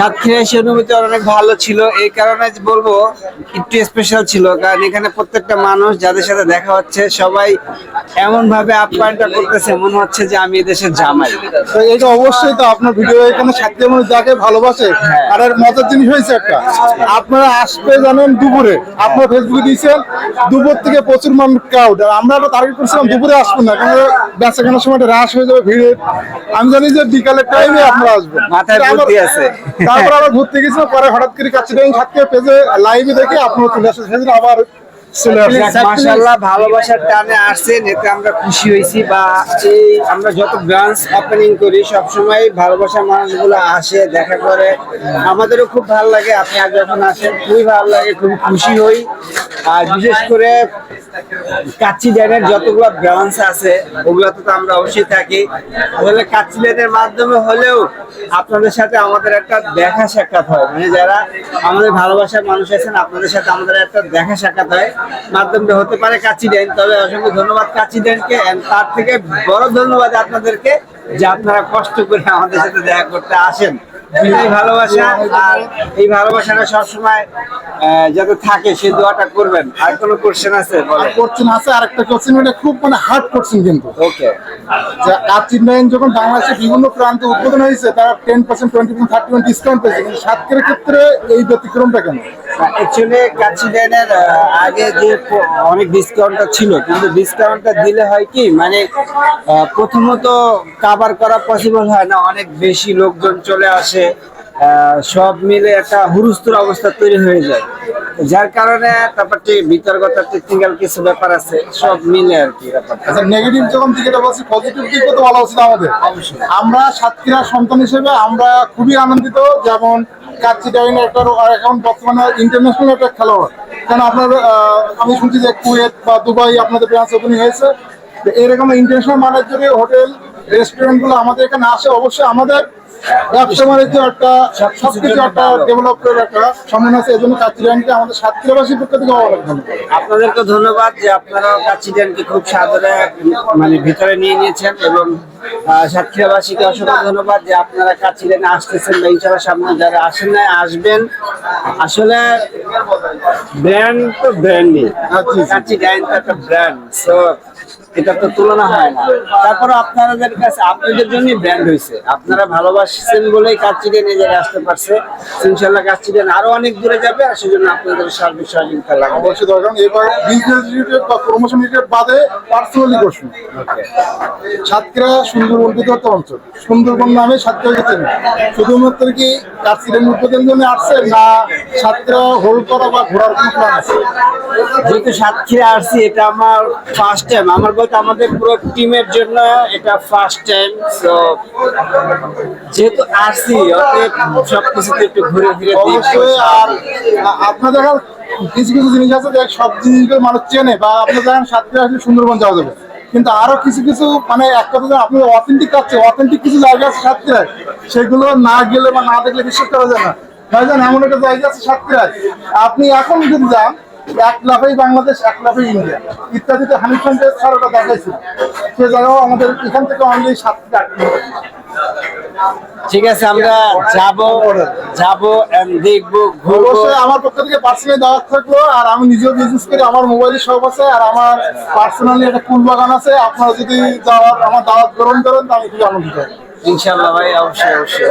সাতক্ষীরা এসে অনুভূতি অনেক ভালো ছিল। এই কারণে বলব একটু স্পেশাল ছিল কারণ এখানে প্রত্যেকটা মানুষ যাদের সাথে দেখা হচ্ছে সবাই এমন ভাবে আপ্যায়নটা করতেছে মনে হচ্ছে যে আমি এদেশের জামাই। তো এটা অবশ্যই তো আপনার ভিডিও এখানে সাথে মানুষ যাকে ভালোবাসে আর এর মজার জিনিস হয়েছে একটা। আপনারা আসবে জানেন দুপুরে আপনার ফেসবুকে দিয়েছেন দুপুর থেকে প্রচুর মানুষ ক্রাউড আর আমরা একটা টার্গেট করছিলাম দুপুরে আসবেন না কারণ বেচাকেনার সময় একটা রাশ হয়ে যাবে ভিড়ে। আমি জানি যে বিকালের টাইমে আপনারা আসবেন। মাথায় বুদ্ধি আছে। তারপর আবার ঘুরতে গেছিলাম, পরে হঠাৎ করে পেজে লাইভে দেখে আপনারা চলে আসেন। সেদিন আবার এতে আমরা খুশি হয়েছি বা এই আমরা যত করি, সবসময় ভালোবাসার আসে, দেখা করে। আমাদেরও খুব ভালো লাগে, আপনি আজ যখন আসেন, খুবই ভালো লাগে খুবই খুশি হই। আর বিশেষ করে কাচ্চি ড্যানের যতগুলো ব্রাঞ্চ আছে, ওগুলোতে তো আমরা অবশ্যই থাকি। আসলে কাচ্চি ড্যানের মাধ্যমে হলেও আপনাদের সাথে আমাদের একটা দেখা সাক্ষাৎ হয়। মানে যারা আমাদের ভালোবাসার মানুষ আছেন, আপনাদের সাথে আমাদের একটা দেখা সাক্ষাৎ হয়। মাধ্যমে হতে পারে কাচ্চি ড্যান তবে অসংখ্য ধন্যবাদ কাচ্চি ড্যানকে তার থেকে বড় ধন্যবাদ আপনাদেরকে যে আপনারা কষ্ট করে আমাদের সাথে দেখা করতে আসেন। এই ভালোবাসা আর এই ভালোবাসাটা সবসময় যাতে থাকে সেই দোয়াটা করবেন। আর কোনো কোশ্চেন আছে? কোশ্চেন আছে আর একটা কোশ্চেন এটা খুব মানে হার্ড কোশ্চেন কিন্তু। ওকে কাচিন যখন বাংলাদেশের বিভিন্ন প্রান্তে উদ্বোধন হয়েছে তারা ten percent twenty percent thirty percent discount পেয়েছে। কিন্তু সাতকের ক্ষেত্রে এই ব্যতিক্রমটা কেন? অ্যাকচুয়ালি কাচ্চি আগে যে অনেক ডিসকাউন্টটা ছিল কিন্তু ডিসকাউন্টটা দিলে হয় কি মানে প্রথমত কাভার করা পসিবল হয় না অনেক বেশি লোকজন চলে আসে সব মিলে একটা হুরুস্তুর অবস্থা তৈরি হয়ে যায়। যার কারণে তারপর বিতর্কতা টেকনিক্যাল কিছু ব্যাপার আছে সব মিলে আর কি ব্যাপারটা। আচ্ছা নেগেটিভ যখন দিকে বলছি পজিটিভ দিক তো বলা উচিত আমাদের। আমরা সাতক্ষীরা সন্তান হিসেবে আমরা খুবই আনন্দিত যেমন কাচ্চি ডাইন একটা এখন বর্তমানে ইন্টারন্যাশনাল একটা খেলোয়াড়। কারণ আপনার আমি শুনছি যে কুয়েত বা দুবাই আপনাদের ব্রাঞ্চ ওপেনিং হয়েছে। এরকম ইন্টারন্যাশনাল মানের যদি হোটেল রেস্টুরেন্টগুলো আমাদের এখানে আসে অবশ্যই আমাদের ব্যবসা বাণিজ্য একটা সবকিছু একটা ডেভেলপের একটা সম্মান আছে এই জন্য কাচ্চি ডাইনকে আমাদের সাতক্ষীরাবাসীর পক্ষ থেকে অনেক ধন্যবাদ আপনাদেরকে ধন্যবাদ যে আপনারা কাচ্চিডেনকে খুব সাদরে মানে ভিতরে নিয়ে নিয়েছেন এবং সাতক্ষীরাবাসীকে অসংখ্য ধন্যবাদ যে আপনারা কাচ্চিডেনে আসতেছেন বা ইনশাল্লাহ সামনে যারা আসেন নাই আসবেন। আসলে ব্র্যান্ড তো ব্র্যান্ডই কাচ্চিডেন তো একটা ব্র্যান্ড সো এটা তো তুলনা হয় না। তারপরে আপনাদের কাছে আপনাদের জন্যই ব্র্যান্ড হয়েছে। আপনারা ভালোবাসছেন বলেই কাচ্চিডেন এই জায়গায় আসতে পারছে ইনশাল্লাহ কাচ্চিডেন আরও অনেক দূরে যাবে আর সেজন্য আপনাদের সার্বিক সহযোগিতা লাগবে অবশ্যই দরকার এবার বিজনেস রিলেটেড বা প্রমোশন রিলেটেড বাদে পার্সোনালি সাতক্ষীরা সুন্দরবন বিতর্ক অঞ্চল। সুন্দরবন নামে সাতক্ষীরা চেন শুধুমাত্র কি কার্সিডেন্ট উদ্বোধন জন্য আসছে না সাতক্ষীরা হোল্ড করা বা ঘোরার কোনো প্ল্যান আছে? যেহেতু সাতক্ষীরা আসছি এটা আমার ফার্স্ট টাইম আমার বলতে আমাদের পুরো টিমের জন্য এটা ফার্স্ট টাইম তো যেহেতু আসছি অতএব সবকিছুতে একটু ঘুরে ফিরে অবশ্যই, আর আপনাদের কিছু কিছু জিনিস আছে যে সব জিনিসগুলো মানুষ চেনে, বা আপনার দেখেন সাতক্ষীরা আসলে সুন্দরবন যাওয়া যাবে। কিন্তু আরও কিছু কিছু মানে এক কথা যে আপনি অথেন্টিক আছে অথেন্টিক কিছু জায়গা আছে সাতক্ষীরায়। সেগুলো না গেলে বা না দেখলে বিশ্বাস করা যায় না। ভাইজান, এমন একটা জায়গা আছে সাতক্ষীরায়। আপনি এখন যদি যান এক লাফেই বাংলাদেশ এক লাফেই ইন্ডিয়া। ইত্যাদিতে হানিফ খানকে স্যার ওটা দেখাইছিল সে জায়গাও আমাদের এখান থেকে অনলি সাতক্ষীরা ঠিক আছে আমরা যাব যাব দেখব ঘুরবো। আমার পক্ষ থেকে পার্সোনালি দাওয়াত থাকল আর আমি নিজেও বিজনেস করি আমার মোবাইলের শপ আছে আর আমার পার্সোনালি একটা ফুল বাগান আছে। আপনারা যদি যাওয়ার আমার দাওয়াত গ্রহণ করেন তো আমি খুবই আনন্দিত। ইনশাল্লাহ ভাই অবশ্যই অবশ্যই।